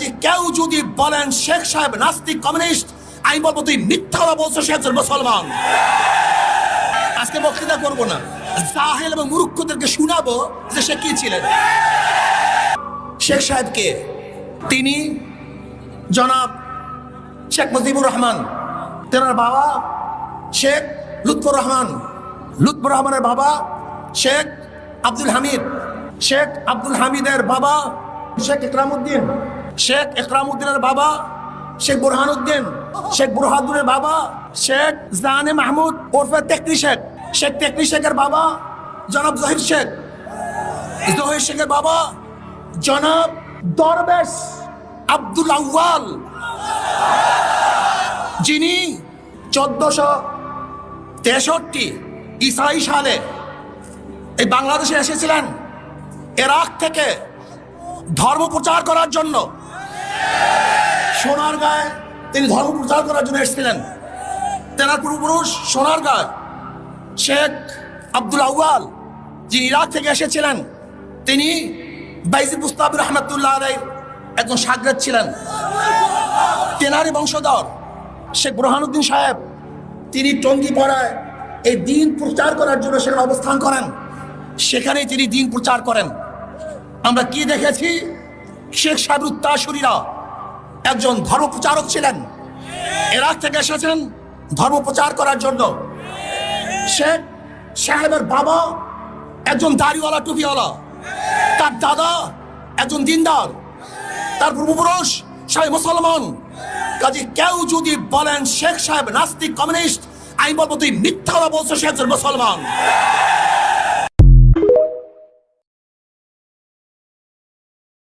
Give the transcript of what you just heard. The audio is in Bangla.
কাজে কেউ যদি বলেন শেখ সাহেব নাস্তিক কমিউনিস্ট, আমি বলব তুই মিথ্যা কথা বলছো সে একজন মুসলমান। আজকে বক্তৃতা করব না। জাহেল এবং মূর্খদেরকে শোনাবো যে সে কি ছিলেন। শেখ সাহেবকে তিনি জনাব শেখ মুজিবুর রহমান, তেনার বাবা শেখ লুৎফর রহমান, লুৎফর রহমানের বাবা শেখ আব্দুল হামিদ, শেখ আব্দুল হামিদের বাবা শেখ ইকরামউদ্দিন শেখ ইকরামউদ্দিনের বাবা, শেখ বুরহানুদ্দিন, শেখ বুরহানুদ্দিনের বাবা, শেখ জাহানে মাহমুদ ওরফে তেকরি শেখ শেখ তেকরি শেখের বাবা, জনাব জহির শেখ। জহির শেখের বাবা, জনাব দরবেশ আব্দুল আউয়াল। যিনি চোদ্দশো তেষট্টি ইসাই সালে এই বাংলাদেশে এসেছিলেন, এরাক থেকে ধর্ম প্রচার করার জন্য সোনার গায়ে তিনি ধর্ম প্রচার করার জন্য এসেছিলেন। তেনার পূর্বপুরুষ সোনার গায়ে, শেখ আব্দুল আউয়াল, যিনি ইরাক থেকে এসেছিলেন, তিনি বাইজিদ মুস্তাব রহমতুল্লাহ আলাইর একজন সাগরেদ ছিলেন। তেনারি বংশধর শেখ বুরহানুদ্দিন সাহেব, তিনি টঙ্গি পড়ায় এই দিন প্রচার করার জন্য সেখানে অবস্থান করেন। সেখানেই তিনি দিন প্রচার করেন। আমরা কি দেখেছি? শেখ সাহেব উত্তাসুরীরা একজন ধর্ম প্রচারক ছিলেন। এরাক থেকে এসেছেন ধর্ম প্রচার করার জন্য। শেখ সাহেবের বাবা একজন দাড়িওয়ালা, টুপিওয়ালা। তার দাদা একজন দিনদার। তার পূর্বপুরুষ সাহেব মুসলমান। কাজে কেউ যদি বলেন শেখ সাহেব নাস্তিক, কমিউনিস্ট, আমি বলব তুই মিথ্যা বলছো, সে একজন মুসলমান।